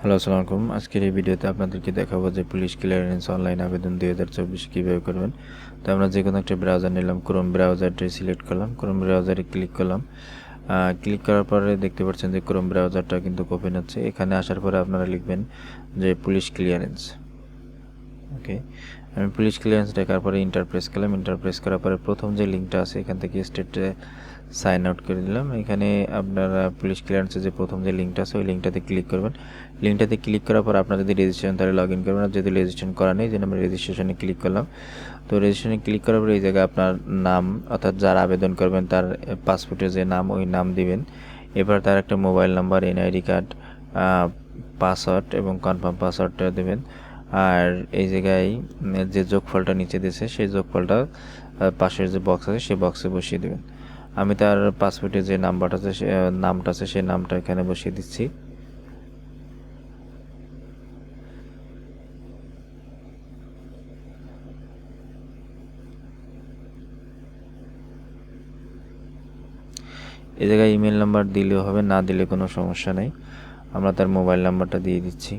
Hello আসসালামু আলাইকুম আজকের এই ভিডিওতে আপনাদেরকে দেখাবো যে পুলিশ ক্লিয়ারেন্স অনলাইন আবেদন দুই হাজার চব্বিশ কীভাবে করবেন। তো আমরা যে কোনো একটা ব্রাউজার নিলাম ক্রোম ব্রাউজারটি সিলেক্ট করলাম। ক্রোম ব্রাউজারে ক্লিক করলাম। ক্লিক করার পরে দেখতে পাচ্ছেন যে ক্রোম ব্রাউজারটা কিন্তু ওপেন হচ্ছে। এখানে আসার পরে আপনারা লিখবেন যে পুলিশ ক্লিয়ারেন্স। ওকে আমি পুলিশ ক্লিয়ারেন্স দেখার পরে ইন্টারপ্রেস করলাম। ইন্টারপ্রেস করার পরে প্রথম যে লিঙ্কটা আছে, এখান থেকে স্টেটে সাইন আউট করে দিলাম। এখানে আপনারা পুলিশ ক্লিয়ারেন্সের যে প্রথম যে লিঙ্কটা আছে, ওই লিঙ্কটাতে ক্লিক করবেন। লিঙ্কটাতে ক্লিক করার পর আপনার যদি রেজিস্ট্রেশন তাহলে লগ ইন করবেন। আর যদি রেজিস্ট্রেশন করা নেই যে আমরা রেজিস্ট্রেশনে ক্লিক করলাম। তো রেজিস্ট্রেশনে ক্লিক করার পর এই জায়গায় আপনার নাম, অর্থাৎ যার আবেদন করবেন, তার পাসপোর্টের যে নাম, ওই নাম দিবেন। এবার তার একটা mobile number NID card password এবং কনফার্ম পাসওয়ার্ডটা দেবেন। আর এই জায়গায় যে যোগফলটা নিচে দিয়েছে, সেই যোগফলটা পাশের যে বক্স আছে, সেই বক্সে বসিয়ে দেবেন। আমি তার পাসপোর্টে যে নাম্বারটা আছে সে নামটা আছে সেই নামটা এখানে বসিয়ে দিচ্ছি। এই জায়গায় ইমেল নাম্বার দিলেও হবে, না দিলে কোনো সমস্যা নেই। আমরা তার মোবাইল নাম্বারটা দিয়ে দিচ্ছি।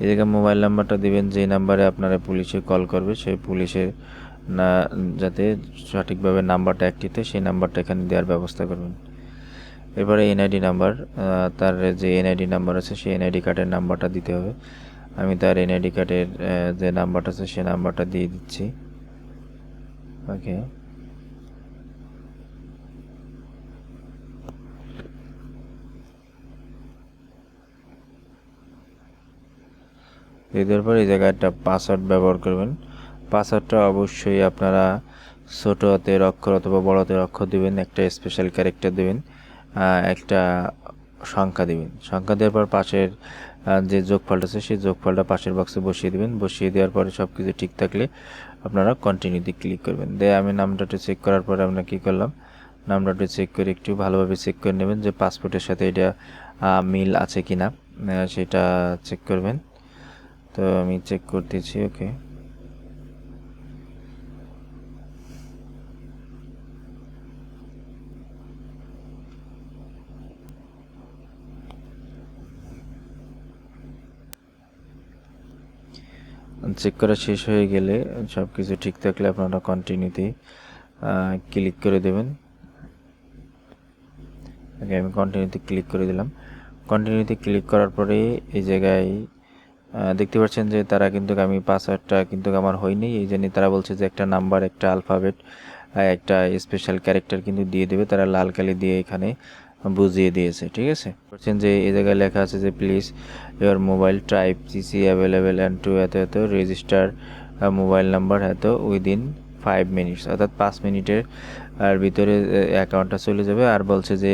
এই জায়গায় মোবাইল নাম্বারটা দিবেন যে নাম্বারে আপনারা পুলিশে কল করবে, সেই পুলিশের না, যাতে সঠিকভাবে নাম্বারটা অ্যাক্টিভ হয় সেই নাম্বারটা এখানে দেওয়ার ব্যবস্থা করবেন। এবারে এনআইডি নাম্বার তার যে এনআইডি নাম্বার আছে, সেই এনআইডি কার্ডের নাম্বারটা দিতে হবে। আমি তার এনআইডি কার্ডের যে নাম্বারটা আছে, সেই নাম্বারটা দিয়ে দিচ্ছি। ওকে। দিয়ে দেওয়ার পর এই জায়গায় একটা পাসওয়ার্ড ব্যবহার করবেন। পাসওয়ার্ডটা অবশ্যই আপনারা ছোট হাতের অক্ষর অথবা বড় হাতের অক্ষর দেবেন, একটা স্পেশাল ক্যারেক্টার দেবেন একটা সংখ্যা দিবেন। সংখ্যা দেওয়ার পর পাশের যে যোগফলটা আছে সেই যোগফলটা পাশের বক্সে বসিয়ে দেবেন। বসিয়ে দেওয়ার পরে সব কিছু ঠিক থাকলে আপনারা কন্টিনিউতে ক্লিক করবেন। দিয়ে আমি নামটাটা চেক করার পরে আমরা কী করলাম? নামটাটা চেক করে একটু ভালোভাবে চেক করে নেবেন যে পাসপোর্টের সাথে এটা মিল আছে কি না সেটা চেক করবেন। তো আমি চেক করতেছি ওকে চেক করা শেষ হয়ে গেলে সব কিছু ঠিক থাকলে আপনারা কন্টিনিউতে ক্লিক করে দেবেন। ওকে আমি কন্টিনিউতে ক্লিক করে দিলাম। কন্টিনিউতে ক্লিক করার পরে এই জায়গায় দেখতে পাচ্ছেন যে তারা কিন্তু আমি পাসওয়ার্ডটা কিন্তু আমার হয়নি। এই জন্য তারা বলছে যে একটা নাম্বার একটা আলফাবেট একটা স্পেশাল ক্যারেক্টার কিন্তু দিয়ে দেবে। তারা লাল কালি দিয়ে এখানে বুঝিয়ে দিয়েছে, ঠিক আছে? বলছেন যে এই জায়গায় লেখা আছে যে, please your mobile type CC available and to এত এত রেজিস্টার মোবাইল নাম্বার এত উইদিন ফাইভ মিনিটস অর্থাৎ পাঁচ মিনিটের, আর ভিতরে অ্যাকাউন্টটা চলে যাবে। আর বলছে যে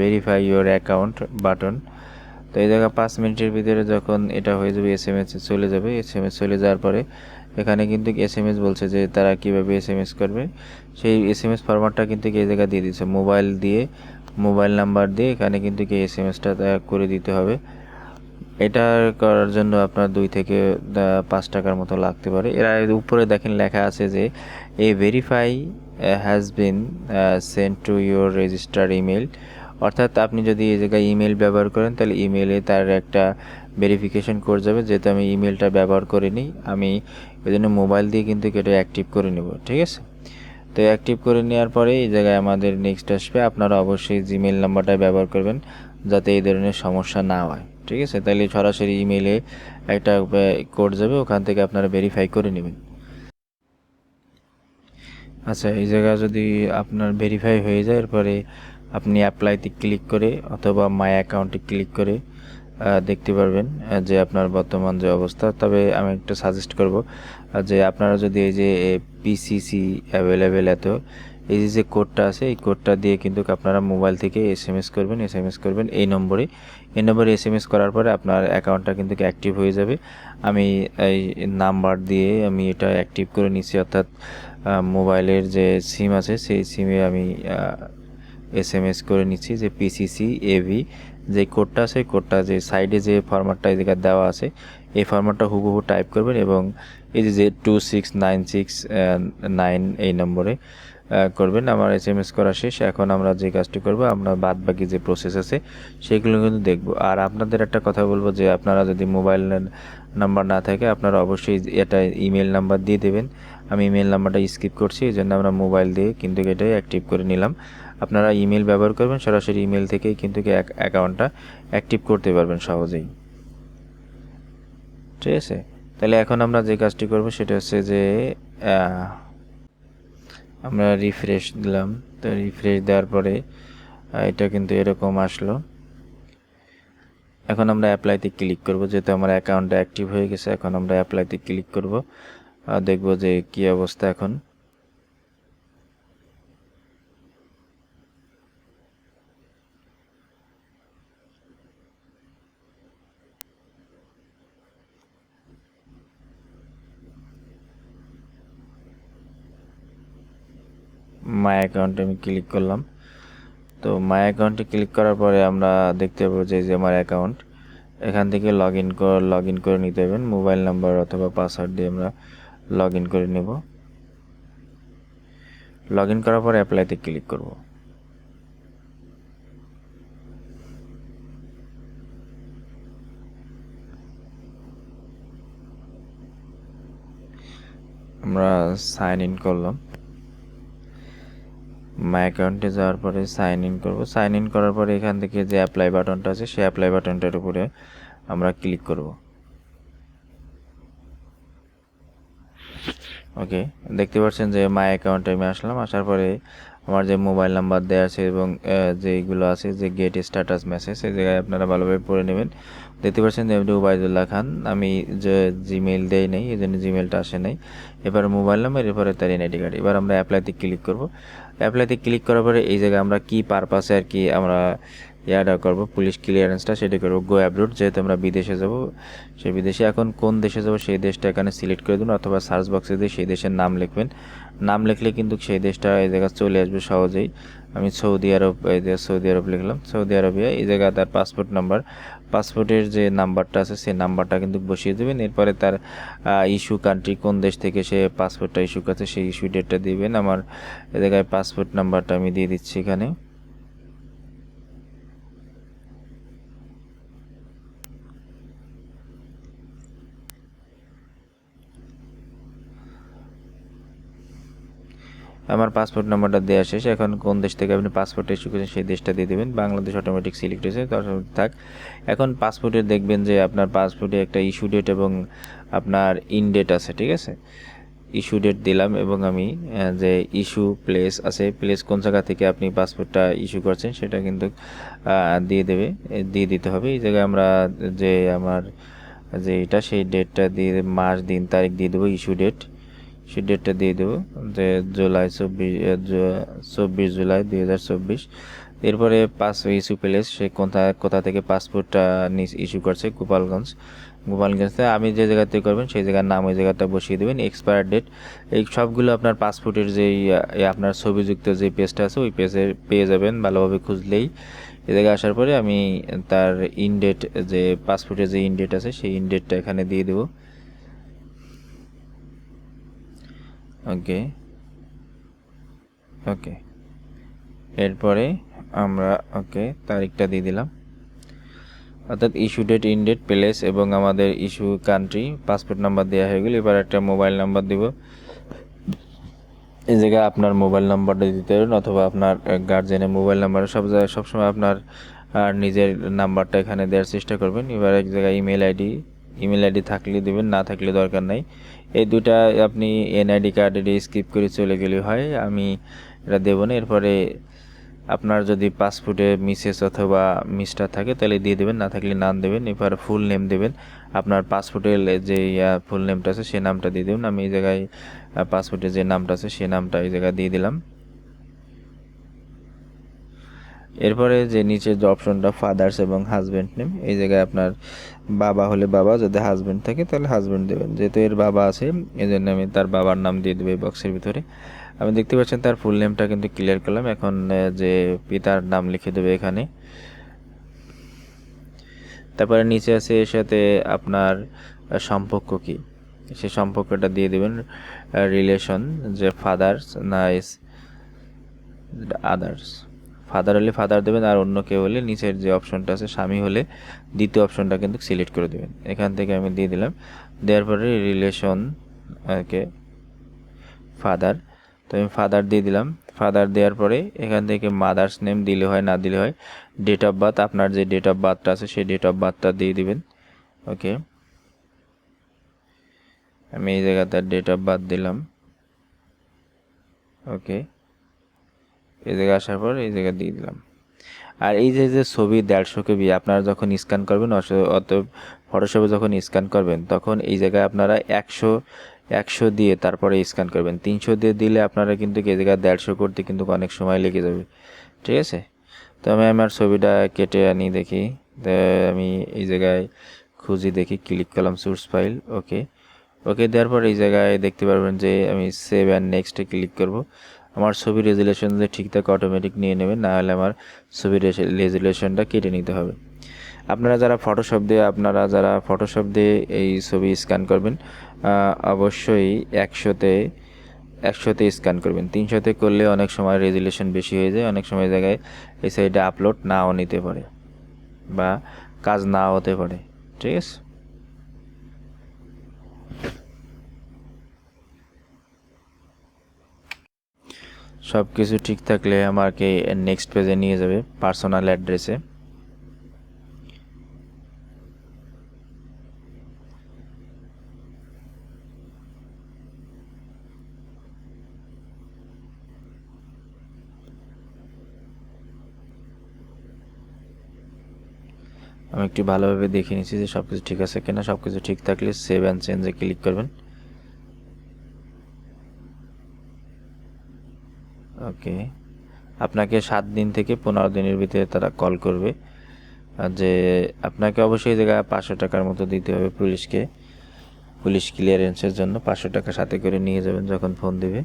ভেরিফাই ইউর অ্যাকাউন্ট বাটন তো এই জায়গা পাঁচ মিনিটের ভিতরে যখন এটা হয়ে যাবে এস এম এস চলে যাবে। এস এম এস চলে যাওয়ার পরে এখানে কিন্তু এস এম এস বলছে যে, তারা কীভাবে এস এম এস করবে? সেই এস এম এস ফরম্যাটটা কিন্তু এই জায়গায় দিয়ে দিচ্ছে মোবাইল দিয়ে মোবাইল নাম্বার দিয়ে এখানে কিন্তু কি এস এম এসটা করে দিতে হবে। এটা করার জন্য আপনার দুই থেকে পাঁচ টাকার মতো লাগতে পারে। এরা উপরে দেখেন লেখা আছে যে, a verify has been send to your register email অর্থাৎ আপনি যদি এই জায়গায় ইমেল ব্যবহার করেন, তাহলে ইমেলে তার একটা ভেরিফিকেশন করে যাবে, যেহেতু আমি ইমেলটা ব্যবহার করিনি, আমি ওই জন্য মোবাইল দিয়ে কিন্তু এটা অ্যাক্টিভ করে নেব, ঠিক আছে? তো অ্যাক্টিভ করে নেওয়ার পরে এই জায়গায় আমাদের নেক্সট আসবে। আপনারা অবশ্যই জিমেল নাম্বারটা ব্যবহার করবেন যাতে এই ধরনের সমস্যা না হয়। ঠিক আছে? তাহলে সরাসরি ইমেলে একটা কোড যাবে, ওখান থেকে আপনারা ভেরিফাই করে নেবেন। আচ্ছা এই জায়গায় যদি আপনার ভেরিফাই হয়ে যায়, এরপরে আপনি অ্যাপ্লাইতে ক্লিক করে অথবা মাই অ্যাকাউন্টে ক্লিক করে দেখতে পারবেন যে আপনার বর্তমান যে অবস্থা। তবে আমি একটু সাজেস্ট করব যে আপনারা যদি এই যে পিসিসি অ্যাভেলেবেল এত, এই যে যে কোডটা আছে, এই কোডটা দিয়ে কিন্তু আপনারা মোবাইল থেকে এস এম এস করবেন এস এম এস করবেন এই নম্বরে। এই নম্বরে এস এম এস করার পরে আপনার অ্যাকাউন্টটা কিন্তু অ্যাক্টিভ হয়ে যাবে। আমি এই নাম্বার দিয়ে আমি এটা অ্যাক্টিভ করে নিচ্ছি অর্থাৎ মোবাইলের যে সিম আছে, সেই সিমে আমি এস এম এস করে নিচ্ছি যে পিসিসি এভি যে কোডটা আছে, কোডটা যে সাইডে যে ফরম্যাটটা এদিকে দেওয়া আছে, এই ফরম্যাটটা হুবহু টাইপ করবেন এবং এই যে two six nine six nine এই নম্বরে করবেন। আমার এস এম এস করা শেষ। এখন আমরা যে কাজটি করব, আমরা বাদ বাকি যে প্রসেস আছে, সেগুলো কিন্তু দেখব। আর আপনাদের একটা কথা বলব যে, আপনারা যদি মোবাইল নাম্বার না থাকে, আপনারা অবশ্যই এটা ইমেল নাম্বার দিয়ে দেবেন। আমি ইমেল নাম্বারটা স্কিপ করছি এই জন্য আমরা মোবাইল দিয়ে কিন্তু এটাই অ্যাক্টিভ করে নিলাম। আপনারা ইমেল ব্যবহার করবেন, সরাসরি ইমেল থেকেই কিন্তু অ্যাকাউন্টটা অ্যাক্টিভ করতে পারবেন সহজেই। ঠিক আছে? তাহলে এখন আমরা যে কাজটি করব, সেটা হচ্ছে যে আমরা রিফ্রেশ দিলাম। তো রিফ্রেশ দেওয়ার পরে এটা কিন্তু এরকম আসলো। এখন আমরা অ্যাপ্লাইতে ক্লিক করব, যেহেতু আমার অ্যাকাউন্টটা অ্যাক্টিভ হয়ে গেছে, এখন আমরা অ্যাপ্লাইতে ক্লিক করব। দেখব যে কি অবস্থা এখন। মাই অ্যাকাউন্টে আমি ক্লিক করলাম। তো মাই অ্যাকাউন্টে ক্লিক করার পরে আমরা দেখতে পাবো যে যে আমার অ্যাকাউন্ট এখান থেকে লগ ইন করে লগ ইন করে নিতে হবেন মোবাইল নাম্বার অথবা পাসওয়ার্ড দিয়ে আমরা লগ ইন করে নেব। লগ ইন করার পরে অ্যাপ্লাইতে ক্লিক করব। আমরা সাইন ইন করলাম। মাই অ্যাকাউন্টে যাওয়ার পরে সাইন ইন করব। সাইন ইন করার পরে এখান থেকে যে অ্যাপ্লাই বাটনটা আছে, সেই অ্যাপ্লাই বাটনটার উপরে আমরা ক্লিক করব। ওকে দেখতে পাচ্ছেন যে মাই অ্যাকাউন্টে আমি আসলাম। আসার পরে আমার যে মোবাইল নাম্বার দেওয়া আছে এবং যেগুলো আছে, যে গেট স্ট্যাটাস মেসেজ সেই জায়গায় আপনারা ভালোভাবে পড়ে নেবেন। দেখতে পাচ্ছেন যে এমডি উবায়দুল্লাহ খান। আমি যে জিমেইল দেই নেই, এই জন্য জিমেলটা আসে নাই। এবার মোবাইল নাম্বার এরপরে তার এনআইডি কার্ড এবার আমরা অ্যাপ্লাইতে ক্লিক করব। অ্যাপ্লাইতে ক্লিক করার পরে এই জায়গায় আমরা কি পারপাসে আর কি আমরা ইয়াটা করব পুলিশ ক্লিয়ারেন্সটা সেটা করব। গো অ্যাব্রুড যেহেতু আমরা বিদেশে যাব, সেই বিদেশে এখন কোন দেশে যাব সেই দেশটা এখানে সিলেক্ট করে দেবেন, অথবা সার্চ বক্সে দিয়ে সেই দেশের নাম লিখবেন। নাম লিখলে কিন্তু সেই দেশটা এই জায়গায় চলে আসবে সহজেই। আমি সৌদি আরব, এই সৌদি আরব লিখলাম, সৌদি আরবিয়া এই জায়গায় তার পাসপোর্ট নাম্বার পাসপোর্টের যে নাম্বারটা আছে, সেই নাম্বারটা কিন্তু বসিয়ে দেবেন। এরপরে তার ইস্যু কান্ট্রি কোন দেশ থেকে সে পাসপোর্টটা ইস্যু করছে, সেই ইস্যু ডেটটা দিবেন। আমার এ জায়গায় পাসপোর্ট নাম্বারটা আমি দিয়ে দিচ্ছি এখানে। আমার পাসপোর্ট নাম্বারটা দেওয়া শেষ। এখন কোন দেশ থেকে আপনি পাসপোর্ট ইস্যু করেছেন সেই দেশটা দিয়ে দেবেন। বাংলাদেশ অটোমেটিক সিলেক্ট হয়েছে থাক। এখন পাসপোর্টে দেখবেন যে আপনার পাসপোর্টে একটা ইস্যু ডেট এবং আপনার ইন ডেট আছে, ঠিক আছে? ইস্যু ডেট দিলাম এবং আমি যে ইস্যু প্লেস আছে প্লেস কোন জায়গা থেকে আপনি পাসপোর্টটা ইস্যু করছেন সেটা কিন্তু দিয়ে দেবে, দিয়ে দিতে হবে। এই জায়গায় আমরা যে আমার, যে এটা, সেই ডেটটা দিয়ে মাস, দিন, তারিখ দিয়ে দেবো ইস্যু ডেট সে ডেটটা দিয়ে দেবো, যে জুলাই চব্বিশ চব্বিশ জুলাই দুই হাজার চব্বিশ। এরপরে পাস ইস্যু প্লেস সে কোথা কোথা থেকে পাসপোর্টটা ইস্যু করছে, গোপালগঞ্জ। গোপালগঞ্জ থেকে আমি যে জায়গাতে করবেন, সেই জায়গার নাম ওই জায়গাটা বসিয়ে দেবেন এক্সপায়ার ডেট এই সবগুলো আপনার পাসপোর্টের যেই আপনার ছবিযুক্ত যে পেজটা আছে, ওই পেজে পেয়ে যাবেন, ভালোভাবে খুঁজলেই। এ জায়গায় আসার পরে আমি তার ইনডেট যে পাসপোর্টের যে ইনডেট আছে, সেই ইনডেটটা এখানে দিয়ে দেবো। ওকে। ওকে। এরপরে আমরা, ওকে, তারিখটা দিয়ে দিলাম। অর্থাৎ issue date in date place এবং আমাদের ইস্যু কান্ট্রি পাসপোর্ট নাম্বার দেওয়া হয়ে গেল। এবার একটা মোবাইল নাম্বার দিব। এই জায়গায় আপনার মোবাইল নাম্বারটা দিতে পারেন অথবা আপনার গার্জেনের মোবাইল নাম্বার সব জায়গায়, সবসময় আপনার, আর নিজের নাম্বারটা এখানে দেওয়ার চেষ্টা করবেন। এবার এক জায়গায় ইমেল আইডি ইমেল আইডি থাকলে দেবেন, না থাকলে দরকার নাই। এই দুটা আপনি এনআইডি কার্ডে স্কিপ করে চলে গেলে হয়, আমি এটা দেবো না। এরপরে আপনার যদি পাসপোর্টে মিসেস অথবা মিস্টার থাকে, তাহলে দিয়ে দেবেন, না থাকলে নাম দেবেন। এবার ফুল নেম দেবেন। আপনার পাসপোর্টের যে ফুল নেমটা আছে, সে নামটা দিয়ে দেবেন। আমি এই জায়গায় পাসপোর্টের যে নামটা আছে, সে নামটা এই জায়গায় দিয়ে দিলাম। এরপরে যে নিচের যে অপশনটা ফাদার্স এবং হাজব্যান্ড নেম এই জায়গায় আপনার বাবা হলে বাবা, যদি হাজব্যান্ড থাকে তাহলে হাজব্যান্ড দেবেন। যেহেতু এর বাবা আছে এই জন্য আমি তার বাবার নাম দিয়ে দেবো এই বক্সের ভিতরে। আমি দেখতে পাচ্ছেন তার ফুল নেমটা কিন্তু ক্লিয়ার করলাম। এখন যে পিতার নাম লিখে দেবে এখানে। তারপরে নিচে আছে এর সাথে আপনার সম্পর্ক কি? সে সম্পর্কটা দিয়ে দেবেন রিলেশন যে ফাদার্স না আদার্স ফাদার হলে ফাদার দেবেন আর অন্য কেউ হলে নিচের যে অপশনটা আছে স্বামী হলে দ্বিতীয় অপশনটা কিন্তু সিলেক্ট করে দেবেন। এখান থেকে আমি দিয়ে দিলাম। দেওয়ার পরে রিলেশন ওকে ফাদার তো আমি ফাদার দিয়ে দিলাম। ফাদার দেওয়ার পরে এখান থেকে মাদার্স নেম দিলে হয়, না দিলে হয় ডেট অফ বার্থ আপনার যে ডেট অফ বার্থটা আছে সেই ডেট অফ বার্থটা দিয়ে দিবেন। ওকে, আমি এই জায়গাতে ডেট অফ বার্থ দিলাম। ওকে এই জায়গায় আসার পর এই জায়গায় দিয়ে দিলাম। আর এই যে যে ছবি দেড়শো কেবি, আপনারা যখন স্ক্যান করবেন অত ফটোশপে যখন স্ক্যান করবেন, তখন এই জায়গায় আপনারা একশো একশো দিয়ে তারপরে স্ক্যান করবেন। তিনশো দিয়ে দিলে আপনারা কিন্তু এই জায়গায় দেড়শো করতে কিন্তু অনেক সময় লেগে যাবে। ঠিক আছে? তো আমি আমার ছবিটা কেটে আনি দেখি। আমি এই জায়গায় খুঁজি দেখি ক্লিক করলাম সোর্স ফাইল ওকে ওকে দেওয়ার পর এই জায়গায় দেখতে পারবেন যে আমি সেভ অ্যান্ড নেক্সটে ক্লিক করব। আমার ছবির রেজুলেশন যদি ঠিক থাকে অটোমেটিক নিয়ে নেবেন, না হলে আমার ছবির রেজুলেশনটা কেটে নিতে হবে। আপনারা যারা ফটোশপ দিয়ে, আপনারা যারা ফটোশপ দিয়ে এই ছবি স্ক্যান করবেন অবশ্যই একশোতে একশোতে স্ক্যান করবেন। তিনশোতে করলে অনেক সময় রেজুলেশন বেশি হয়ে যায়, অনেক সময় জায়গায় এই সাইডে আপলোড নাও নিতে পারে বা কাজ নাও হতে পারে। ঠিক আছে? সব কিছু ঠিক থাকলে আমাকে নেক্সট পেজে নিয়ে যাবে পার্সোনাল অ্যাড্রেসে আমি একটু ভালোভাবে দেখে নিচ্ছি যে সব কিছু ঠিক আছে কিনা। সব কিছু ঠিক থাকলে সেভ অ্যান্ড চেঞ্জে ক্লিক করবেন। ওকে। আপনাকে সাত দিন থেকে পনেরো দিনের ভিতরে তারা কল করবে। যে আপনাকে অবশ্যই জায়গায় পাঁচশো টাকার মতো দিতে হবে পুলিশকে। পুলিশ ক্লিয়ারেন্সের জন্য পাঁচশো টাকা সাথে করে নিয়ে যাবেন যখন ফোন দেবে।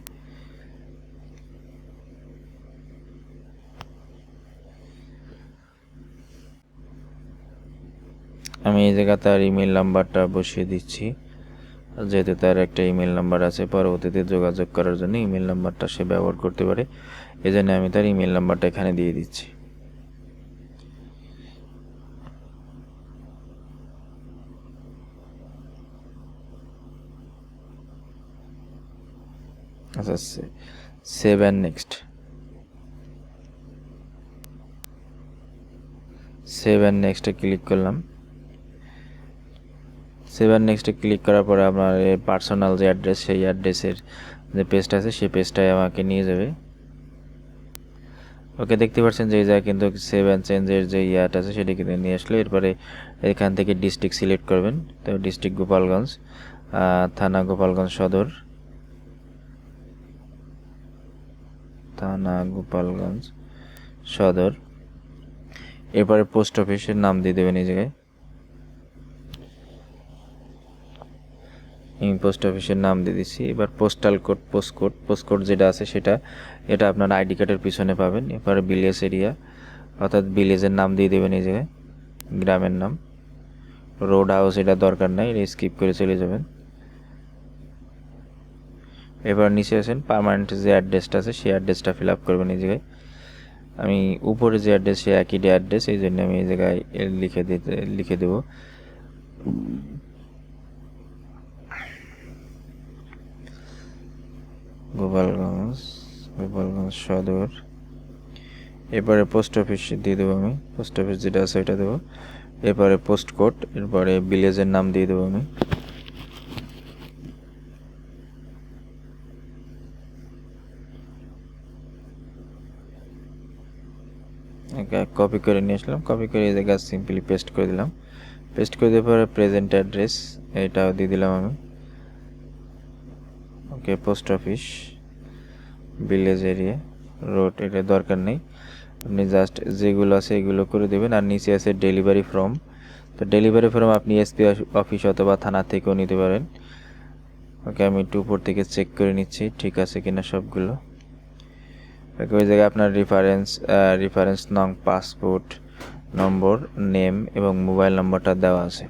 আমি এই জায়গা তার ইমেল নাম্বারটা বসিয়ে দিচ্ছি। যেহেতু তার একটা ইমেল নাম্বার আছে, পরবর্তীতে যোগাযোগ করার জন্য ইমেল নাম্বারটা সে ব্যবহার করতে পারে। এই জন্য আমি তার ইমেল নাম্বারটা এখানে দিয়ে দিচ্ছি। আচ্ছা save and next. Save and নেক্সটে ক্লিক করলাম। সেভেন নেক্সটে ক্লিক করার পরে আপনার পার্সোনাল যে অ্যাড্রেস সেই অ্যাড্রেসের যে পেজটা আছে, সেই পেজটাই আমাকে নিয়ে যাবে। ওকে দেখতে পাচ্ছেন যে জায়গায় কিন্তু সেভেন চেঞ্জের যে ইয়াটা আছে, সেটা কিন্তু নিয়ে আসলো এরপরে এখান থেকে ডিস্ট্রিক্ট সিলেক্ট করবেন। তো ডিস্ট্রিক্ট গোপালগঞ্জ থানা গোপালগঞ্জ সদর। থানা গোপালগঞ্জ সদর। এরপরে পোস্ট অফিসের নাম দিয়ে দেবেন এই জায়গায়। আমি পোস্ট অফিসের নাম দিয়ে দিচ্ছি। এবার postal code post code post code যেটা আছে সেটা, এটা আপনার আইডি কার্ডের পিছনে পাবেন। এবার ভিলেজ এরিয়া অর্থাৎ ভিলেজের নাম দিয়ে দেবেন এই জায়গায়, গ্রামের নাম। রোড হাউস এটা দরকার নাই, এটা স্কিপ করে চলে যাবেন। এবার নিচে আসেন পারমানেন্ট যে অ্যাড্রেসটা আছে, সেই অ্যাড্রেসটা ফিল আপ করবেন এই জায়গায়। আমি উপরে যে অ্যাড্রেস সে একই অ্যাড্রেস এই জন্য আমি এই জায়গায় লিখে দিতে, লিখে দেবো। গোপালগঞ্জ গোপালগঞ্জ সদর। এরপরে পোস্ট অফিস দিয়ে দেবো আমি। পোস্ট অফিস যেটা আছে ওইটা দেবো। এরপরে পোস্ট কোড এরপরে ভিলেজের নাম দিয়ে দেবো আমি। কপি করে নিয়ে আসলাম। কপি করে এই জায়গায় সিম্পলি পেস্ট করে দিলাম। পেস্ট করে দেওয়ার পরে প্রেজেন্ট অ্যাড্রেস এটাও দিয়ে দিলাম আমি। Okay, post office, village area, road, এটা দরকার নেই। আপনি জাস্ট যেগুলো আছে এগুলো করে দেবেন, আর নিচে আছে ডেলিভারি ফর্ম তো ডেলিভারি ফর্ম আপনি এসপি অফিস অথবা থানা থেকেও নিতে পারেন। ওকে, আমি একটু উপর থেকে চেক করে নিচ্ছি, ঠিক আছে কিনা সবগুলো। ওকে, ওই জায়গায় আপনার রেফারেন্স রেফারেন্স নং পাসপোর্ট নম্বর নেম এবং মোবাইল নম্বরটা দেওয়া আছে।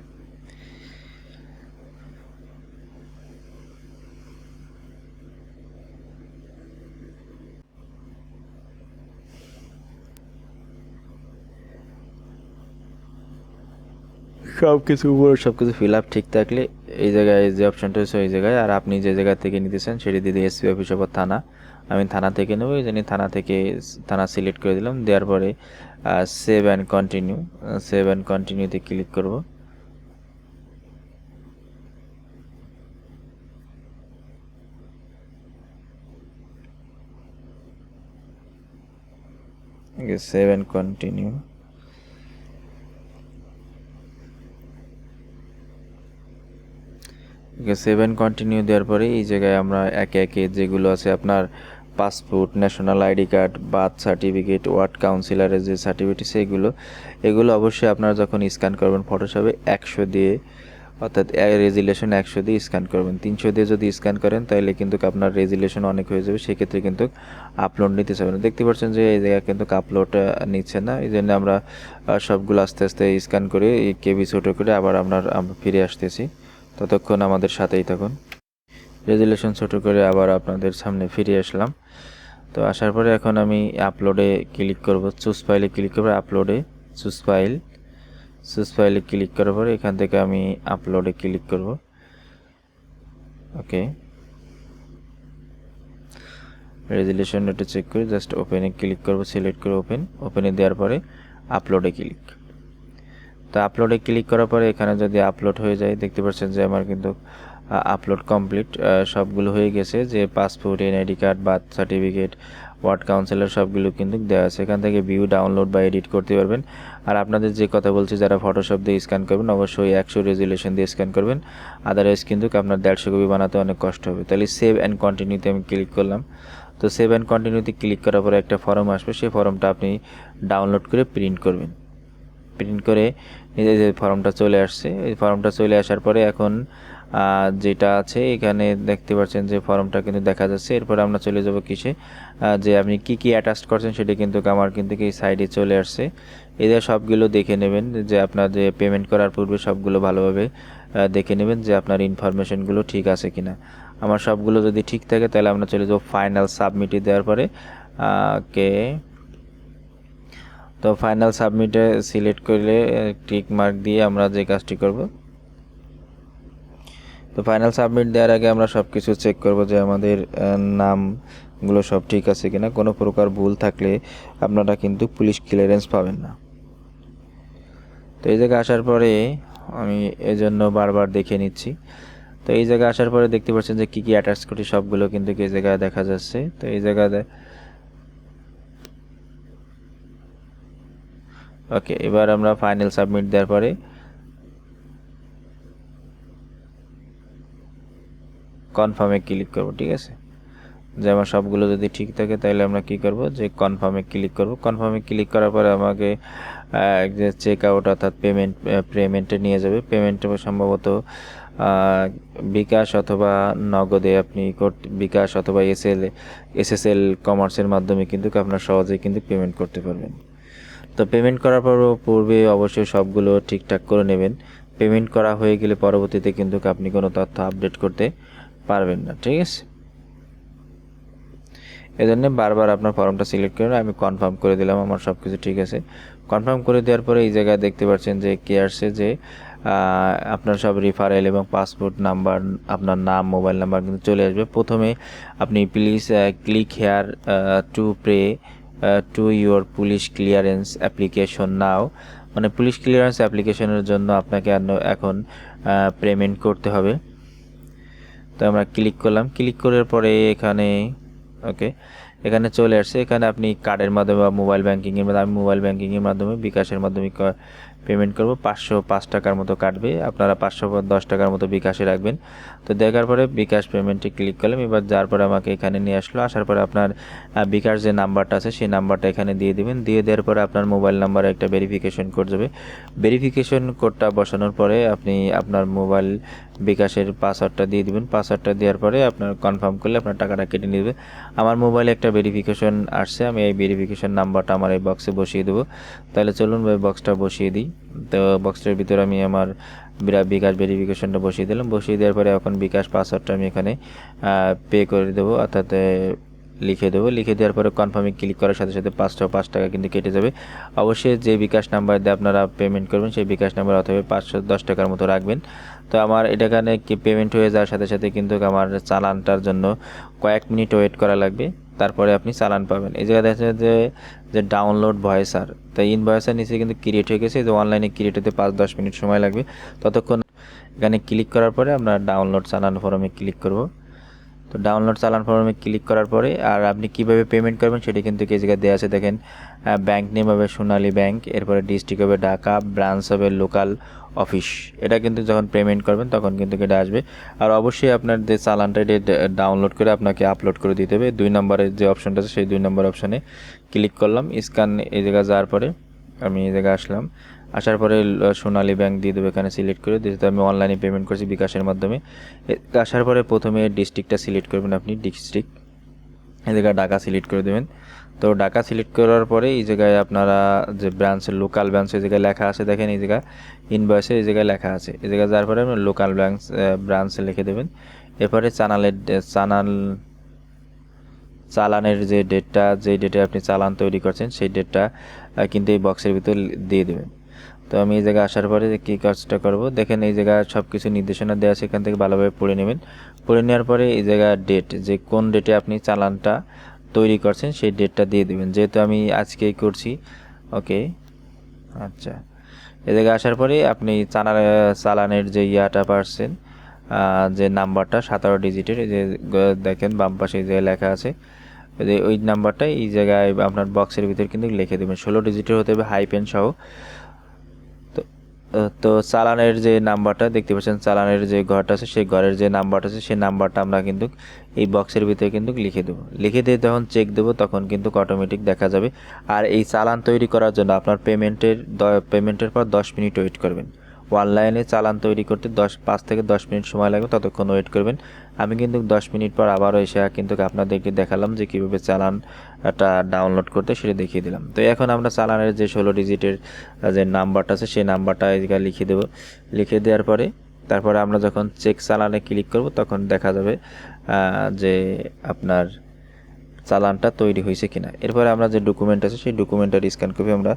সব কিছু উপরে সব কিছু ফিল আপ ঠিক থাকলে এই জায়গায় যে অপশনটা হচ্ছে ওই জায়গায়। আর আপনি যে জায়গা থেকে নিতেছেন সেটি দিদি এসপি অফিস অফ থানা। আমি থানা থেকে নেব, এই জন্য থানা থেকে থানা সিলেক্ট করে দিলাম। দেওয়ার পরে save and continue save and কন্টিনিউতে ক্লিক করব। Save and continue save and continue দেওয়ার পরে এই জায়গায় আমরা একে একে যেগুলো আছে আপনার passport national ID card birth certificate ward কাউন্সিলারের যে সার্টিফিকেট সেগুলো, এগুলো অবশ্যই আপনারা যখন স্ক্যান করবেন ফটোশপে একশো দিয়ে, অর্থাৎ রেজুলেশন একশো দিয়ে স্ক্যান করবেন। তিনশো দিয়ে যদি স্ক্যান করেন, তাহলে কিন্তু আপনার রেজুলেশন অনেক হয়ে যাবে, সেক্ষেত্রে কিন্তু আপলোড নিতে চাবে না। দেখতে পাচ্ছেন যে এই জায়গায় কিন্তু আপলোড নিচ্ছে না, এই জন্য আমরা সবগুলো আস্তে আস্তে স্ক্যান করে কেবি ছোটো করে আবার আপনার আমরা ফিরে আসতেছি। ততক্ষণ আমাদের সাথেই থাকুন। রেজুলেশন ছোটো করে আবার আপনাদের সামনে ফিরে আসলাম। তো আসার পরে এখন আমি আপলোডে ক্লিক করব। চুজ ফাইলে ক্লিক করব। আপলোডে চুজ ফাইল চুজ ফাইলে ক্লিক করার পরে এখান থেকে আমি আপলোডে ক্লিক করব। ওকে রেজুলেশন একটু চেক করে জাস্ট ওপেনে ক্লিক করব। সিলেক্ট করে ওপেন ওপেনে দেওয়ার পরে আপলোডে ক্লিক তো আপলোডে ক্লিক করার পরে এখানে যদি আপলোড হয়ে যায়, দেখতে পাচ্ছেন যে আমার কিন্তু আপলোড কমপ্লিট সবগুলো হয়ে গেছে। যে passport NID card birth certificate ward councillor সবগুলো কিন্তু দেওয়া আছে। এখান থেকে ভিউ ডাউনলোড বা এডিট করতে পারবেন। আর আপনাদের যে কথা বলছি, যারা ফটোশপ দিয়ে স্ক্যান করবেন, অবশ্যই একশো রেজুলেশন দিয়ে স্ক্যান করবেন। আদারওয়াইজ কিন্তু আপনার দেড়শো কপি বানাতে অনেক কষ্ট হবে। তাহলে সেভ অ্যান্ড কন্টিনিউতে আমি ক্লিক করলাম। তো সেভ অ্যান্ড কন্টিনিউতে ক্লিক করার পরে একটা ফর্ম আসবে। সেই ফর্মটা আপনি ডাউনলোড করে প্রিন্ট করবেন। প্রিন্ট করে নিজে যে ফর্মটা চলে আসছে, এই ফর্মটা চলে আসার পরে এখন যেটা আছে, এখানে দেখতে পাচ্ছেন যে ফর্মটা কিন্তু দেখা যাচ্ছে। এরপরে আমরা চলে যাব কিসে? যে আপনি কি কি অ্যাটাচ করছেন সেটা কিন্তু আমার কিন্তু এই সাইডে চলে আসছে। এদের সবগুলো দেখে নেবেন, যে আপনার যে পেমেন্ট করার পূর্বে সবগুলো ভালোভাবে দেখে নেবেন যে আপনার ইনফরমেশনগুলো ঠিক আছে কিনা। আমার সবগুলো যদি ঠিক থাকে, তাহলে আমরা চলে যাব ফাইনাল সাবমিটে দেওয়ার পরে কে? তো ফাইনাল সাবমিটে সিলেক্ট করলে টিক মার্ক দিয়ে আমরা যে কাজটি করব। তো ফাইনাল সাবমিট দেওয়ার আগে আমরা সব কিছু চেক করব যে আমাদের নামগুলো সব ঠিক আছে কিনা। কোনো প্রকার ভুল থাকলে আপনারা কিন্তু পুলিশ ক্লিয়ারেন্স পাবেন না। তো এই জায়গায় আসার পরে আমি এজন্য বারবার দেখে নিচ্ছি। তো এই জায়গায় আসার পরে দেখতে পাচ্ছেন যে কী কী অ্যাটাচ করি, সবগুলো কিন্তু এই জায়গায় দেখা যাচ্ছে। তো এই জায়গায় ওকে এবার আমরা ফাইনাল সাবমিট দেওয়ার পরে কনফার্মে ক্লিক করব, ঠিক আছে? যে আমার সবগুলো যদি ঠিক থাকে, তাহলে আমরা কি করব? যে কনফার্মে ক্লিক করব। কনফার্মে ক্লিক করার পরে আমাকে যে চেক আউট অর্থাৎ পেমেন্ট পেমেন্টে নিয়ে যাবে। পেমেন্টে সম্ভবত বিকাশ অথবা নগদে আপনি বিকাশ অথবা এসএল এসএসএল কমার্সের মাধ্যমে কিন্তু আপনার সহজেই কিন্তু পেমেন্ট করতে পারবেন। তো পেমেন্ট করার পর পূর্বে অবশ্যই সবগুলো ঠিকঠাক করে নেবেন। পেমেন্ট করা হয়ে গেলে পরবর্তীতে কিন্তু আপনি কোনো তথ্য আপডেট করতে পারবেন না, ঠিক আছে? এজন্য বারবার আপনার ফর্মটা সিলেক্ট করে আমি কনফার্ম করে দিলাম, আমার সব কিছু ঠিক আছে। কনফার্ম করে দেওয়ার পরে এই জায়গায় দেখতে পাচ্ছেন যে কে আসছে যে আপনার সব রিফারেল এবং পাসপোর্ট নাম্বার আপনার নাম মোবাইল নাম্বার কিন্তু চলে আসবে। প্রথমে আপনি please click here to pray to your police clearance application now মানে পুলিশ ক্লিয়ারেন্স অ্যাপ্লিকেশনের জন্য আপনাকে এখন পেমেন্ট করতে হবে। তো আমরা ক্লিক করলাম। ক্লিক করার পরে এখানে ওকে এখানে চলে আসছে। এখানে আপনি কার্ডের মাধ্যমে বা মোবাইল ব্যাঙ্কিংয়ের মাধ্যমে, আমি মোবাইল ব্যাঙ্কিংয়ের মাধ্যমে বিকাশের মাধ্যমে পেমেন্ট করব। পাঁচশো পাঁচ টাকার মতো কাটবে। আপনারা পাঁচশো দশ টাকার মতো বিকাশে রাখবেন। তো দেখার পরে বিকাশ পেমেন্টে ক্লিক করলাম। এবার যার পরে আমাকে এখানে নিয়ে আসলো, আসার পরে আপনার বিকাশ যে নাম্বারটা আছে সেই নাম্বারটা এখানে দিয়ে দেবেন। দিয়ে দেওয়ার পরে আপনার মোবাইল নাম্বারে একটা ভেরিফিকেশন কোড যাবে। ভেরিফিকেশন কোডটা বসানোর পরে আপনি আপনার মোবাইল বিকাশের পাসওয়ার্ডটা দিয়ে দিবেন। পাসওয়ার্ডটা দেওয়ার পরে আপনার কনফার্ম করলে আপনার টাকাটা কেটে নেবে। আমার মোবাইলে একটা ভেরিফিকেশন আসছে, আমি এই ভেরিফিকেশন নাম্বারটা আমার এই বক্সে বসিয়ে দেবো। তাহলে চলুন ওই বক্সটা বসিয়ে দিই। তো বক্সটার ভিতরে আমি আমার বিকাশ ভেরিফিকেশনটা বসিয়ে দিলাম। বসিয়ে দেওয়ার পরে এখন বিকাশ পাসওয়ার্ডটা আমি এখানে পে করে দেবো। অর্থাৎ লিখে দেবো। লিখে দেওয়ার পরে কনফার্মে ক্লিক করার সাথে সাথে পাঁচশো পাঁচ টাকা কিন্তু কেটে যাবে। অবশ্যই যে বিকাশ নাম্বার দিয়ে আপনারা পেমেন্ট করবেন, সেই বিকাশ নাম্বার অথবা পাঁচশো দশ টাকার মতো রাখবেন। তো আমার এটাখানে পেমেন্ট হয়ে যাওয়ার সাথে সাথে কিন্তু আমার চালানটার জন্য কয়েক মিনিট ওয়েট করা লাগবে। তারপরে আপনি চালান পাবেন। এই জায়গায় দেখা যাচ্ছে যে যে ডাউনলোড ভয়েসার তাই ইনভয়েসার নিচে কিন্তু ক্রিয়েট হয়ে গেছে যে অনলাইনে ক্রিয়েট হতে পাঁচ দশ মিনিট সময় লাগবে। ততক্ষণ এখানে ক্লিক করার পরে আমরা ডাউনলোড চালান ফরমে ক্লিক করব। তো ডাউনলোড চালান ফর্মে ক্লিক করার পরে আর আপনি কীভাবে পেমেন্ট করবেন সেটা কিন্তু এই জায়গায় দেওয়া আছে। দেখেন ব্যাংক নেম হবে সোনালী ব্যাংক এরপরে ডিস্ট্রিক্ট হবে ঢাকা ব্রাঞ্চ হবে লোকাল অফিস এটা কিন্তু যখন পেমেন্ট করবেন তখন কিন্তু এটা আসবে। আর অবশ্যই আপনার যে চালানটা এটা ডাউনলোড করে আপনাকে আপলোড করে দিতে হবে। দুই নম্বরের যে অপশনটা আছে, সেই দুই নম্বর অপশানে ক্লিক করলাম। স্ক্যান এই জায়গায় যাওয়ার পরে আমি এই জায়গায় আসলাম। আসার পরে সোনালী ব্যাংক দিয়ে দেবো এখানে সিলেক্ট করে। যেহেতু আমি অনলাইনে পেমেন্ট করছি বিকাশের মাধ্যমে। আসার পরে প্রথমে ডিস্ট্রিক্টটা সিলেক্ট করবেন আপনি ডিস্ট্রিক্ট এই জায়গায় ঢাকা সিলেক্ট করে দেবেন। তো ঢাকা সিলেক্ট করার পরে এই জায়গায় আপনারা যে ব্রাঞ্চ লোকাল ব্রাঞ্চ এই জায়গায় লেখা আছে, দেখেন এই জায়গায় ইনভয়েসে এই জায়গায় লেখা আছে। এই জায়গায় যাওয়ার পরে আপনি লোকাল ব্রাঞ্চ ব্রাঞ্চে লিখে দেবেন। এরপরে চানালের চানাল চালানের যে ডেটটা যে ডেটে আপনি চালান তৈরি করছেন, সেই ডেটটা কিন্তু এই বক্সের ভিতর দিয়ে দেবেন। তো আমি এই জায়গায় আসার পরে কী কাজটা করব, দেখেন এই জায়গায় সব কিছু নির্দেশনা দেওয়া আছে, এখান থেকে ভালোভাবে পড়ে নেবেন। পড়ে নেওয়ার পরে এই জায়গায় ডেট যে কোন ডেটে আপনি চালানটা তৈরি করছেন, সেই ডেটটা দিয়ে দেবেন। যেহেতু আমি আজকেই করছি ওকে আচ্ছা। এ জায়গায় আসার পরে আপনি চানা চালানের যে ইয়াটা পারছেন যে নাম্বারটা, সতেরো ডিজিটের এই যে দেখেন বাম পাশে যে লেখা আছে। ওই নাম্বারটা এই জায়গায় আপনার বক্সের ভিতরে কিন্তু লিখে দেবেন। ষোলো ডিজিটের হতে হবে হাই পেন সহ। তো চালানের যে নাম্বারটা, দেখতে পাচ্ছেন চালানের যে ঘরটা আছে, সেই ঘরের যে নাম্বারটা আছে, সেই নাম্বারটা আমরা কিন্তু এই বক্সের ভিতরে কিন্তু লিখে দেবো। লিখে দিয়ে যখন চেক দেবো, তখন কিন্তু অটোমেটিক দেখা যাবে। আর এই চালান তৈরি করার জন্য আপনার পেমেন্টের পেমেন্টের পর দশ মিনিট ওয়েট করবেন। অনলাইনে চালান তৈরি করতে দশ, পাঁচ থেকে দশ মিনিট সময় লাগবে, ততক্ষণ ওয়েট করবেন। আমি কিন্তু দশ মিনিট পর আবারও এসে কিন্তু আপনাদেরকে দেখালাম যে কীভাবে চালানটা ডাউনলোড করতে, সেটা দেখিয়ে দিলাম। তো এখন আমরা চালানের যে ষোলো ডিজিটের যে নাম্বারটা আছে, সেই নাম্বারটা এদিকে লিখে দেবো। লিখে দেওয়ার পরে, তারপরে আমরা যখন চেক চালানে ক্লিক করব, তখন দেখা যাবে যে আপনার চালানটা তৈরি হয়েছে কিনা। এরপরে আমরা যে ডকুমেন্ট আছে, সেই ডকুমেন্টটা স্ক্যান কপি আমরা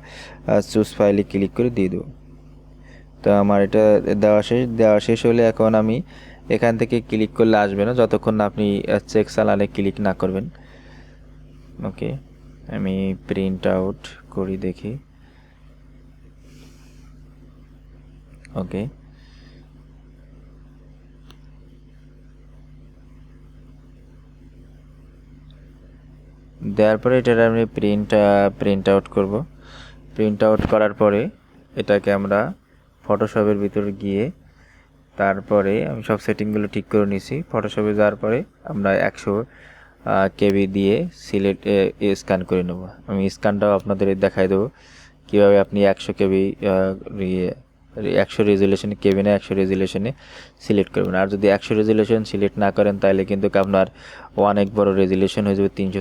চুজ ফাইলে ক্লিক করে দিয়ে দেবো। তো আমার এটা দেওয়া শেষ দেওয়া শেষ হলে এখন আমি এখান থেকে ক্লিক করলে আসবে না। যতক্ষণ আপনি চেক চালানে ক্লিক না করবেন। ওকে আমি প্রিন্ট আউট করি দেখি। ওকে দেওয়ার পরে এটার আমি প্রিন্ট প্রিন্ট আউট করব। প্রিন্ট আউট করার পরে এটাকে আমরা ফটোশপের ভিতরে গিয়ে তারপরে আমি সব সেটিংগুলো ঠিক করে নিছি ফটোশপে যাওয়ার পরে আমরা একশো কেবি দিয়ে সিলেক্ট স্ক্যান করে নেব। আমি স্ক্যানটাও আপনাদের দেখাই দেবো। কীভাবে আপনি একশো কেবি ইয়ে একশো রেজুলেশনে কেবিনে একশো রেজুলেশনে সিলেক্ট করবেন। আর যদি একশো রেজুলেশন সিলেক্ট না করেন, তাহলে কিন্তু আপনার অনেক বড় রেজুলেশন হয়ে যাবে। তিনশো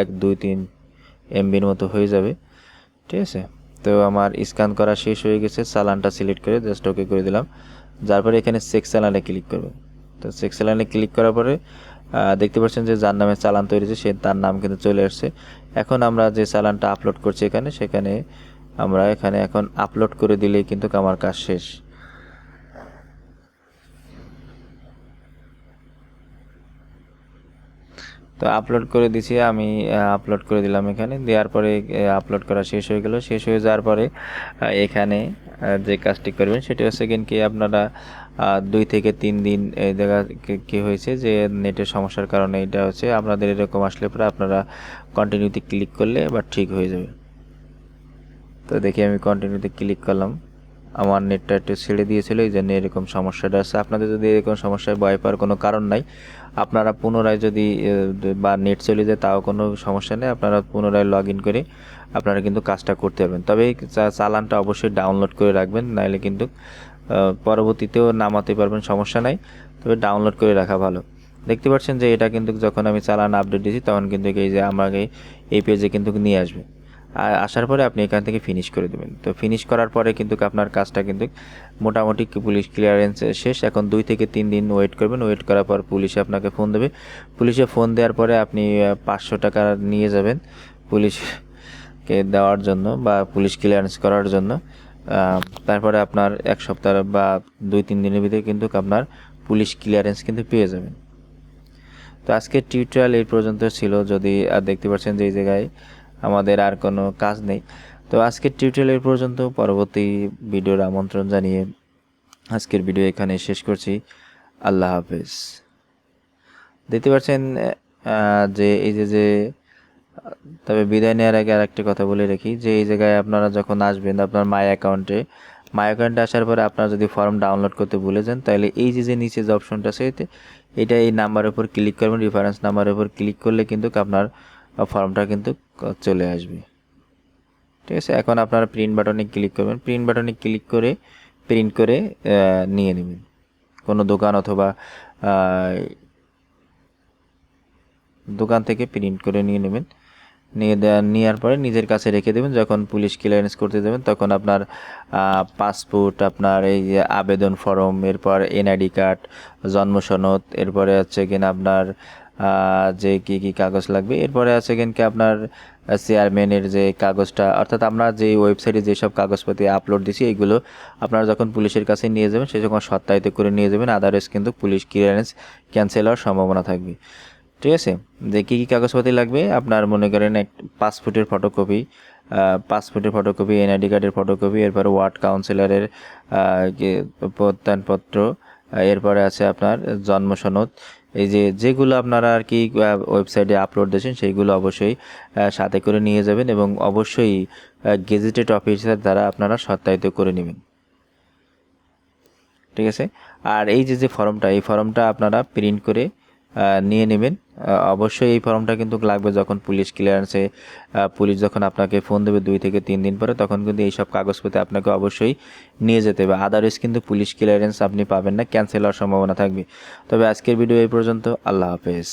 এক, দুই, তিন এমবির মতো হয়ে যাবে। ঠিক আছে? তো আমার স্ক্যান করা শেষ হয়ে গেছে, চালানটা সিলেক্ট করে জাস্ট ওকে করে দিলাম। যার পরে এখানে সেক্স চালানে ক্লিক করবে। তো সেক্স চালানে ক্লিক করার পরে দেখতে পাচ্ছেন যে যার নামে চালান তৈরি হয়েছে, সে তার নাম কিন্তু চলে আসছে। এখন আমরা যে চালানটা আপলোড করছি এখানে, সেখানে আমরা এখানে এখন আপলোড করে দিলেই কিন্তু আমার কাজ শেষ। তো আপলোড করে দিছি, আমি আপলোড করে দিলাম এখানে। দেওয়ার পরে আপলোড করা শেষ হয়ে গেল। শেষ হয়ে যাওয়ার পরে এখানে যে কাজটি করবেন সেটি হচ্ছে কি আপনারা দুই থেকে তিন দিন জায়গা কি হয়েছে যে নেটের সমস্যার কারণে এটা হচ্ছে, আপনাদের এরকম আসলে পরে আপনারা কন্টিনিউতে ক্লিক করলে এবার ঠিক হয়ে যাবে। তো দেখি আমি কন্টিনিউতে ক্লিক করলাম। আমার নেটটা একটু ছেড়ে দিয়েছিল, এই জন্য এরকম সমস্যাটা আছে। আপনাদের যদি এরকম সমস্যায় ভয় পাওয়ার কোনো কারণ নাই আপনারা পুনরায় যদি বা নেট চলে যায়, তাও কোনো সমস্যা নেই। আপনারা পুনরায় লগ ইন করে আপনারা কিন্তু কাজটা করতে পারবেন। তবে চালানটা অবশ্যই ডাউনলোড করে রাখবেন নাহলে কিন্তু পরবর্তীতেও নামাতে পারবেন, সমস্যা নাই। তবে ডাউনলোড করে রাখা ভালো। দেখতে পাচ্ছেন যে এটা কিন্তু যখন আমি চালান আপডেট দিয়েছি, তখন কিন্তু এই যে আমাকে এই পেজে কিন্তু নিয়ে আসবে। আসার পরে আপনি এখান থেকে ফিনিশ করে দেবেন। তো ফিনিশ করার পরে কিন্তু আপনার কাজটা কিন্তু মোটামুটি পুলিশ ক্লিয়ারেন্স শেষ। এখন দুই থেকে তিন দিন ওয়েট করবেন। ওয়েট করার পর পুলিশে আপনাকে ফোন দেবে। পুলিশে ফোন দেওয়ার পরে আপনি পাঁচশো টাকা নিয়ে যাবেন পুলিশকে দেওয়ার জন্য বা পুলিশ ক্লিয়ারেন্স করার জন্য। তারপরে আপনার এক সপ্তাহ বা দুই তিন দিনের ভিতরে কিন্তু আপনার পুলিশ ক্লিয়ারেন্স কিন্তু পেয়ে যাবেন। তো আজকের টিউটোরিয়াল এই পর্যন্ত ছিল। যদি দেখতে পাচ্ছেন যে এই জায়গায় আমাদের আর কোনো কাজ নেই। তো আজকের টিউটোরিয়াল পর্যন্ত পরবর্তী ভিডিওর আমন্ত্রণ জানিয়ে আজকের ভিডিও এখানে শেষ করছি। আল্লাহ হাফেজ। দেখতে পাচ্ছেন যে এই যে যে, তবে বিদায় নেওয়ার আগে আর একটা কথা বলে রাখি, যে এই জায়গায় আপনারা যখন আসবেন আপনার মাই অ্যাকাউন্টে মাই অ্যাকাউন্টে আসার পরে আপনারা যদি ফর্ম ডাউনলোড করতে ভুলে যান, তাহলে এই যে যে নিচে যে অপশনটা আছে এটা এই নাম্বারের উপর ক্লিক করবেন রেফারেন্স নাম্বারের উপর ক্লিক করলে কিন্তু আপনার ফর্মটা কিন্তু চলে আসবে। ঠিক আছে? এখন আপনারা প্রিন্ট বাটনে ক্লিক করবেন। প্রিন্ট বাটনে ক্লিক করে প্রিন্ট করে নিয়ে নেবেন। কোনো দোকান অথবা দোকান থেকে প্রিন্ট করে নিয়ে নেবেন। নিয়ে নেওয়ার পরে নিজের কাছে রেখে দেবেন। যখন পুলিশ ক্লিয়ারেন্স করতে দেবেন, তখন আপনার পাসপোর্ট আপনার এই আবেদন ফর্ম এরপর এনআইডি কার্ড জন্ম সনদ, এরপরে হচ্ছে কিনা আপনার যে কি কি কাগজ লাগবে। এরপরে আছে কিনা কি আপনার চেয়ারম্যানের যে কাগজটা, অর্থাৎ আমরা যে ওয়েবসাইটে যেসব কাগজপাতি আপলোড দিছি, এগুলো আপনারা যখন পুলিশের কাছে নিয়ে যাবেন, সে যখন সত্যায়িত করে নিয়ে যাবেন আদারওয়াইজ কিন্তু পুলিশ ক্লিয়ারেন্স ক্যান্সেল হওয়ার সম্ভাবনা থাকবে। ঠিক আছে? যে কী কী কাগজপাতি লাগবে, আপনার মনে করেন এক পাসপোর্টের ফটোকপি পাসপোর্টের ফটোকপি এনআইডি কার্ডের ফটোকপি এরপর ওয়ার্ড কাউন্সিলরের প্রত্যয়নপত্র এরপরে আছে আপনার জন্ম সনদ এই যে যেগুলো আপনারা আর কি ওয়েবসাইটে আপলোড দিয়েছেন, সেইগুলো অবশ্যই সাথে করে নিয়ে যাবেন এবং অবশ্যই গেজেটেড অফিসার দ্বারা আপনারা সত্যায়িত করে নেবেন। ঠিক আছে? আর এই যে যে ফর্মটা এই ফর্মটা আপনারা প্রিন্ট করে নিয়ে নেবেন। অবশ্যই এই ফর্মটা কিন্তু লাগবে যখন পুলিশ ক্লিয়ারেন্সে পুলিশ যখন আপনাকে ফোন দেবে দুই থেকে তিন দিন পরে, তখন কিন্তু এইসব কাগজপত্র আপনাকে অবশ্যই নিয়ে যেতে হবে। আদারওয়াইজ কিন্তু পুলিশ ক্লিয়ারেন্স আপনি পাবেন না ক্যান্সেল হওয়ার সম্ভাবনা থাকবে। তবে আজকের ভিডিও এই পর্যন্ত। আল্লাহ হাফেজ।